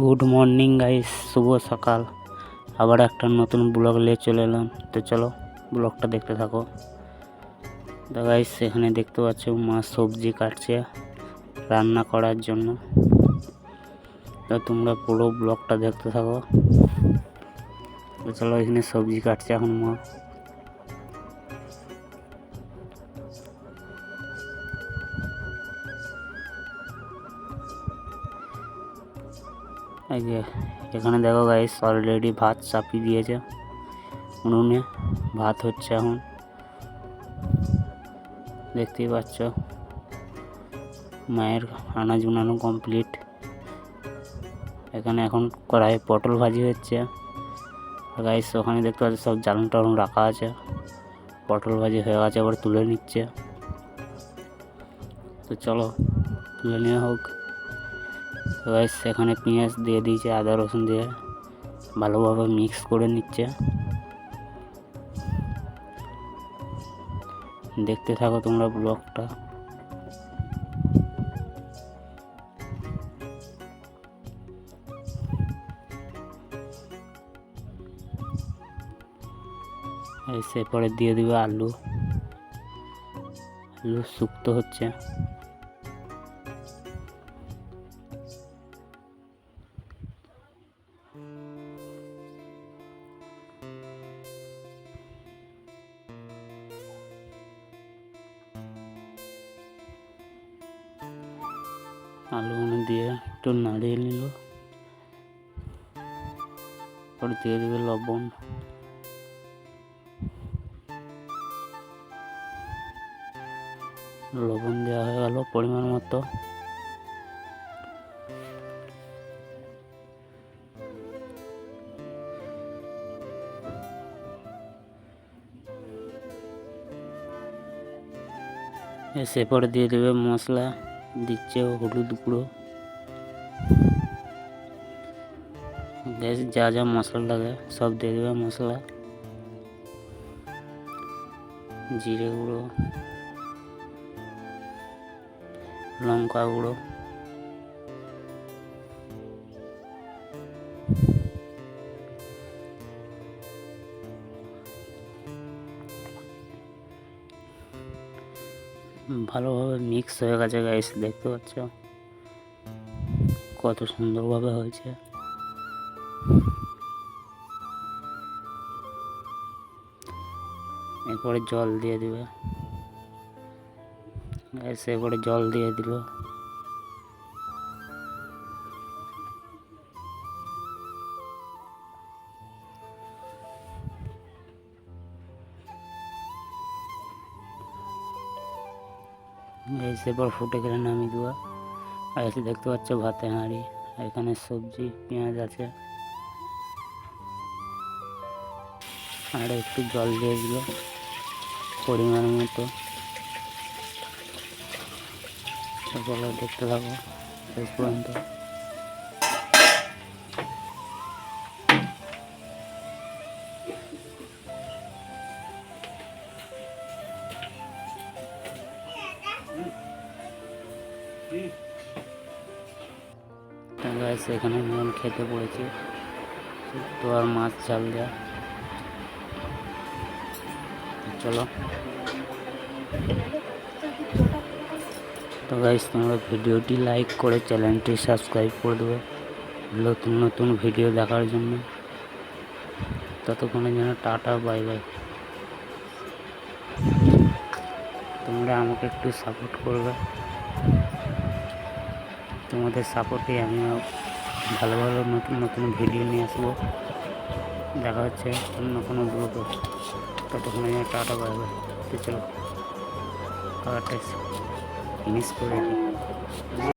Good morning guys, শুভ সকাল। আবার একটা নতুন ব্লগ নিয়ে চলে এলাম। তো চলো, ব্লগটা দেখতে থাকো। তো গাইস, এখানে দেখতে পাচ্ছ, মা সবজি কাটছে রান্না করার জন্য। তো তোমরা পুরো ব্লগটা দেখতে থাকো। তো চলো, এখানে সবজি কাটছে এখন মা। এই যে, এখানে দেখো গাইস অলরেডি ভাত চাপিয়ে দিয়েছে। উনুনে ভাত হচ্ছে এখন। দেখতেই পাচ্ছ, মায়ের আনাজ উনানো কমপ্লিট এখানে এখন কড়াই পটল ভাজি হচ্ছে। গাইস ওখানে দেখতে পাচ্ছ, সব জ্বালন টালন রাখা আছে। পটল ভাজি হয়ে গেছে আবার তুলে নিচ্ছে। তো চলো, তুলে নেওয়া হোক। তো গাইস এখানে পেঁয়াজ দিয়ে দিয়েছে, আদা, রসুন দিয়ে ভালোভাবে মিক্স করে নিচ্ছে। দেখতে থাকো তোমরা ব্লগটা। এসে পরে দিয়ে দিবে আলু। আলু শুক্তো হচ্ছে। আলুগুলো দিয়ে একটু নাড়িয়ে নিল। পরে দিয়ে দেবে লবণ। লবণ দেওয়া হয়ে গেল পরিমাণ মতো। এসে পরে দিয়ে দেবে মশলা। দিচ্ছে হলুদ গুঁড়ো। বেশ যা যা মশলা লাগে, সব দিয়ে দেবে মশলা। জিরে গুঁড়ো, লঙ্কা গুঁড়ো। ভালোভাবে মিক্স হয়ে গেছে গাইস দেখতে পাচ্ছ? কত সুন্দরভাবে হয়েছে। এরপরে জল দিয়ে দিবে। এরপরে জল দিয়ে দিল। এসে পর ফুটে গেলে নামিয়ে দেওয়া আর এসে দেখতে পাচ্ছ ভাতে হাঁড়ি এখানে সবজি, পেঁয়াজ আছে। আর একটু জল দিয়ে দিল পরিমাণ মতো। দেখতে থাকো শেষ পর্যন্ত। গাছ এখানে মন খেতে পড়েছে। তো আর মাছ চাল দেওয়া চলো। তো গাইস তোমরা ভিডিওটি লাইক করে চ্যানেলটি সাবস্ক্রাইব করে দেবে। নতুন নতুন ভিডিও দেখার জন্য। ততক্ষণে যেন টাটা বাই বাই তোমরা আমাকে একটু সাপোর্ট করবে। তোমাদের সাপোর্টে আমি ভালো ভালো নতুন নতুন ভিডিও নিয়ে আসব। দেখা হচ্ছে অন্য কোনো গ্রুপে ততক্ষণ আমি টাটা বাই তো চলো খাবারটা ফিনিশ করে দিই।